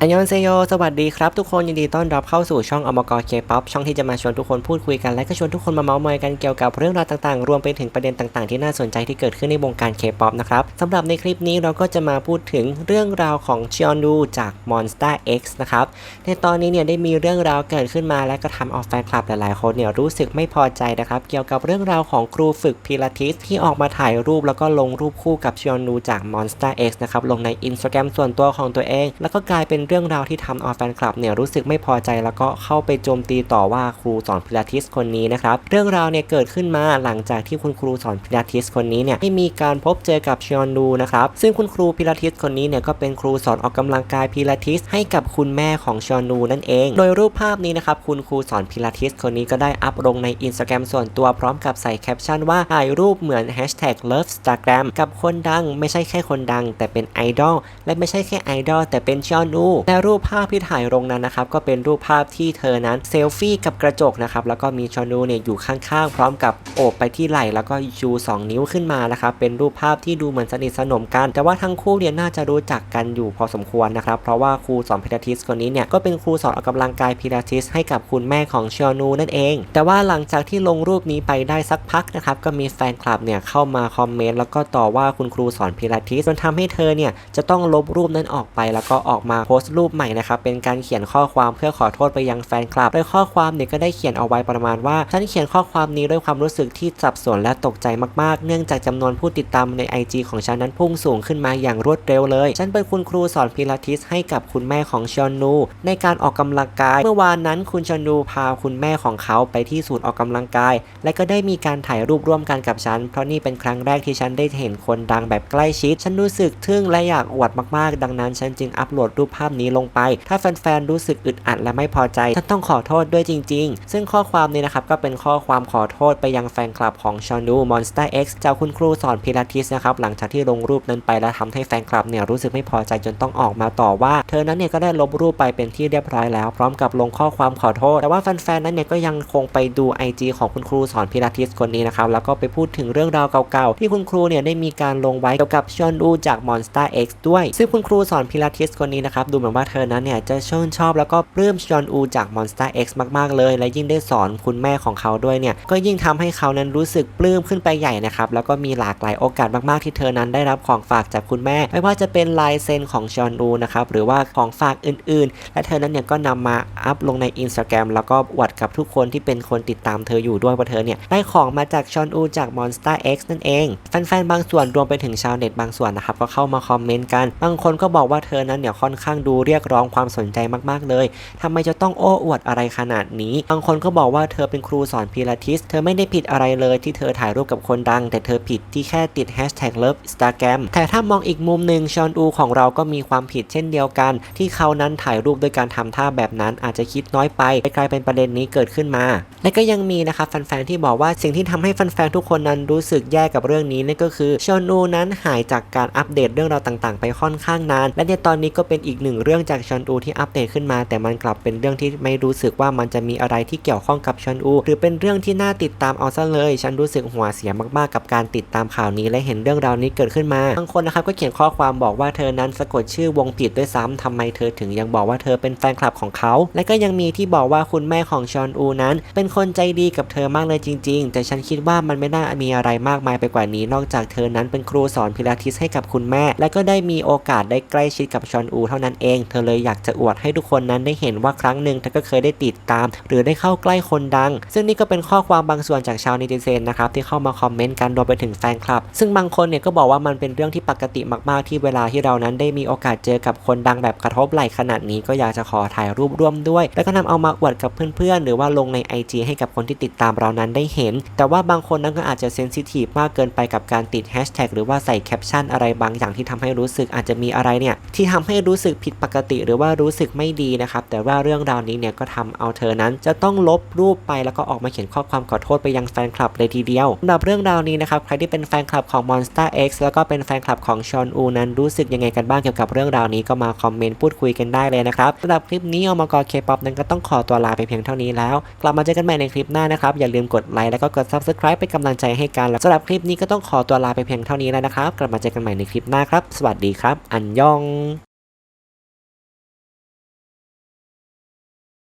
อันยองเซโย สวัสดีครับ ทุกคนยินดีต้อนรับเข้าสู่ช่องอมกรเคป๊อปช่องที่จะมาชวนทุกคนพูดคุยกัน และก็ชวนทุกคนมาเมาส์มอยกันเกี่ยวกับเรื่องราวต่างๆ รวมไปถึงประเด็นต่างๆ ที่น่าสนใจที่เกิดขึ้นในวงการเคป๊อปนะครับสำหรับในคลิปนี้เราก็จะมาพูดถึงเรื่องราวของชิออนดูจาก Monster X นะครับ ในตอนนี้เนี่ยได้มีเรื่องราวเกิดขึ้นมาและก็ทำเอาแฟนคลับหลายๆคนเนี่ยรู้สึกไม่พอใจนะครับเกี่ยวกับเรื่องราวของครูฝึกพิลาทิสที่ออกมาถ่ายรูปแล้วก็ลงรูปคู่กับชิออนดูจาก Monster X นะครับลงใน Instagram ส่วนตัวของตัวเอง แล้วก็กลายเป็นเรื่องราวที่ทำเอาแฟนคลับเนี่ยรู้สึกไม่พอใจแล้วก็เข้าไปโจมตีต่อว่าครูสอนพิลาทิสคนนี้นะครับเรื่องราวเนี่ยเกิดขึ้นมาหลังจากที่คุณครูสอนพิลาทิสคนนี้เนี่ยได้มีการพบเจอกับชอนดูนะครับซึ่งคุณครูพิลาทิสคนนี้เนี่ยก็เป็นครูสอนออกกำลังกายพิลาทิสให้กับคุณแม่ของชอนดูนั่นเอง โดยรูปภาพนี้นะครับคุณครูสอนพิลาทิสคนนี้ก็ได้อัพลงใน Instagram ส่วนตัวพร้อมกับใส่แคปชั่นว่าถ่ายรูปเหมือน Hashtag Love Instagram กับคนดังไม่ใช่แค่คนดัง แต่เป็นไอดอลและไม่ใช่แค่ไอดอลแต่เป็นชอนดูและรูปภาพที่ถ่ายลงนั้นนะครับก็เป็นรูปภาพที่เธอนั้นเซลฟี่กับกระจกนะครับแล้วก็มีชอนูเนี่ยอยู่ข้างๆ พร้อมกับโอบไปที่ไหล่แล้วก็ชู2 นิ้วขึ้นมานะครับเป็นรูปภาพที่ดูเหมือนสนิทสนมกัน แต่ว่าทั้งคู่เนี่ยน่าจะรู้จักกันอยู่พอสมควรนะครับเพราะว่าครูสอนพิลาทิสคนนี้เนี่ยก็เป็นครูสอนออกกำลังกายพิลาทิสให้กับคุณแม่ของชอนูนั่นเอง แต่ว่าหลังจากที่ลงรูปนี้ไปได้สักพักนะครับก็มีแฟนคลับเนี่ยเข้ามาคอมเมนต์แล้วก็ต่อว่าคุณครูสอนพิลาทิสจนทำให้เธอเนี่ยจะต้องลบรูปนั้นออกไป แล้วก็ออกมาโพสต์รูปใหม่นะครับเป็นการเขียนข้อความเพื่อขอโทษไปยังแฟนคลับ โดยข้อความเนี่ยก็ได้เขียนเอาไว้ประมาณว่าฉันเขียนข้อความนี้ด้วยความรู้สึกที่สับสนและตกใจมากๆ เนื่องจากจำนวนผู้ติดตามใน IG ของฉันนั้นพุ่งสูงขึ้นมาอย่างรวดเร็วเลย ฉันเป็นคุณครูสอนพิลาทิสให้กับคุณแม่ของชอนนูในการออกกำลังกาย เมื่อวานนั้นคุณชอนนูพาคุณแม่ของเขาไปที่ศูนย์ออกกำลังกาย และก็ได้มีการถ่ายรูปร่วมกันกับฉัน เพราะนี่เป็นครั้งแรกที่ฉันได้เห็นคนดังแบบใกล้ชิด ฉันรู้สึกทึ่งและอยากอวดมากๆ ดังนั้นฉันจึงอัปโหลดรูปภาพนี้ลงไป ถ้าแฟนๆรู้สึกอึดอัดและไม่พอใจฉันต้องขอโทษด้วยจริง ๆ ซึ่งข้อความนี้นะครับก็เป็นข้อความขอโทษไปยังแฟนคลับของชอนูมอนู Monster X จากคุณครูสอนพิลาทิสนะครับหลังจากที่ลงรูปนั้นไปและทำให้แฟนคลับเนี่ยรู้สึกไม่พอใจจนต้องออกมาต่อว่า เธอนั้นเนี่ยก็ได้ลบรูปไปเป็นที่เรียบร้อยแล้ว พร้อมกับลงข้อความขอโทษ แต่ว่าแฟนๆนั้นเนี่ยก็ยังคงไปดู IG ของคุณครูสอนพิลาทิสคนนี้นะครับแล้วก็ไปพูดถึงเรื่องราวเก่าๆ ที่คุณครูเนี่ยได้มีการลงไว้เกี่ยวกับชอนอูจาก Monster X ด้วย ซึ่งคุณครูสอนพิลาทิสคนนี้นะครับดูเมือนว่าเธอนั้นเนี่ยจะชื่นชอบแล้วก็ปลื้มชอนอูจาก Monster X มากๆ เลย และยิ่งได้สอนคุณแม่ของเขาด้วยเนี่ยก็ยิ่งทำให้เขานั้นรู้สึกปลื้มขึ้นไปใหญ่นะครับแล้วก็มีหลากหลายโอกาสมากๆที่เธอนั้นได้รับของฝากจากคุณแม่ ไม่ว่าจะเป็นลายเซ็นของชอนอูนะครับหรือว่าของฝากอื่นๆ และเธอนั้นเนี่ยก็นำมาอัพลงใน Instagram แล้วก็อวดกับทุกคนที่เป็นคนติดตามเธออยู่ด้วยว่าเธอเนี่ยได้ของมาจากชอนอูจาก Monster X นั่นเองแฟนๆบางส่วนรวมไปถึงชาวเน็ตบางส่วนนะครับก็เข้ามาคอมเมนต์กันบางคนก็บอกว่าเธอนั้นเนี่ยค่อนข้างดูเรียกร้องความสนใจมากๆเลยทำไมจะต้องโอ้อวดอะไรขนาดนี้ บางคนก็บอกว่าเธอเป็นครูสอนพิลาทิส เธอไม่ได้ผิดอะไรเลยที่เธอถ่ายรูปกับคนดัง แต่เธอผิดที่แค่ติด hashtag love instagram แต่ถ้ามองอีกมุมหนึ่งชอนอูของเราก็มีความผิดเช่นเดียวกัน ที่เขานั้นถ่ายรูปด้วยการทำท่าแบบนั้นอาจจะคิดน้อยไปกลายเป็นประเด็นนี้เกิดขึ้นมา และก็ยังมีนะครับแฟนๆที่บอกว่าสิ่งที่ทำให้แฟนๆทุกคนนั้นรู้สึกแย่กับเรื่องนี้นั่นก็คือชอนอูนั้นหายจากการอัปเดตเรื่องราวต่างๆ ไปค่อนข้างนาน และในตอนนี้ก็เป็นอีกหนึ่งเรื่องจากชอนอูที่อัปเดตขึ้นมา แต่มันกลับเป็นเรื่องที่ไม่รู้สึกว่ามันจะมีอะไรที่เกี่ยวข้องกับชอนอู หรือเป็นเรื่องที่น่าติดตามเอาซะเลย ฉันรู้สึกหัวเสียมากๆกับการติดตามข่าวนี้และเห็นเรื่องราวนี้เกิดขึ้นมาบางคนนะครับก็เขียนข้อความบอกว่าเธอนั้นสะกดชื่อวงผิดด้วยซ้ำทำไมเธอถึงยังบอกว่าเธอเป็นแฟนคลับของเขา และก็ยังมีที่บอกว่าคุณแม่ของชอนอูนั้น เป็นคนใจดีกับเธอมากเลยจริง ๆ แต่ฉันคิดว่ามันไม่น่ามีอะไรมากมายไปกว่านี้ นอกจากเธอนั้นเป็นครูสอนพิลาทิสให้กับคุณแม่ และก็ได้มีโอกาสได้ใกล้ชิดกับชอนอู เท่านั้นเองเธอเลยอยากจะอวดให้ทุกคนนั้นได้เห็นว่าครั้งหนึ่งเธอก็เคยได้ติดตาม หรือได้เข้าใกล้คนดัง ซึ่งนี่ก็เป็นข้อความบางส่วนจากชาวเนติเซนนะครับที่เข้ามาคอมเมนต์กันรวมไปถึงแฟนคลับ ซึ่งบางคนเนี่ยก็บอกว่ามันเป็นเรื่องที่ปกติมาก ๆ ที่เวลาที่เรานั้นได้มีโอกาสเจอกับคนดังแบบกระทบไหลขนาดนี้ก็อยากจะขอถ่ายรูปร่วมด้วย แล้วก็นำเอามาอวดกับเพื่อน ๆ หรือว่าลงใน IG ให้กับคนที่ติดตามเรานั้นได้เห็น แต่ว่าบางคนนั้นก็อาจจะเซนซิทีฟมากเกินไปกับการติดแฮชแท็กหรือว่าใส่แคปชั่นอะไรบางอย่างที่ทำให้รู้สึกอาจจะมีอะไรเนี่ยที่ทำให้รู้สึกผิดปกติหรือว่ารู้สึกไม่ดีนะครับ แต่ว่าเรื่องราวนี้เนี่ยก็ทำเอาเธอนั้น จะต้องลบรูปไปแล้วก็ออกมาเขียนข้อความขอโทษไปยังแฟนคลับเลยทีเดียวสำหรับเรื่องราวนี้นะครับใครที่เป็นแฟนคลับของ Monster X แล้วก็เป็นแฟนคลับของชอนอูนั้นรู้สึกยังไงกันบ้างเกี่ยวกับเรื่องราวนี้ก็มาคอมเมนต์พูดคุยกันได้เลยนะครับสำหรับคลิปนี้อมกรเคป๊อปนั้นก็ต้องขอตัวลาไปเพียงเท่านี้แล้ว กลับมาเจอกันใหม่ในคลิปหน้านะครับอย่าลืมกดไลค์แล้วก็กด subscribe เป็นกำลังใจให้กันแล้วสำหรับคลิปนี้ก็ต้องขอตัวลาไปเพียงเท่านี้แล้วนะครับ กลับมาเจอกันใหม่ในคลิปหน้าครับ สวัสดีครับ อันยอง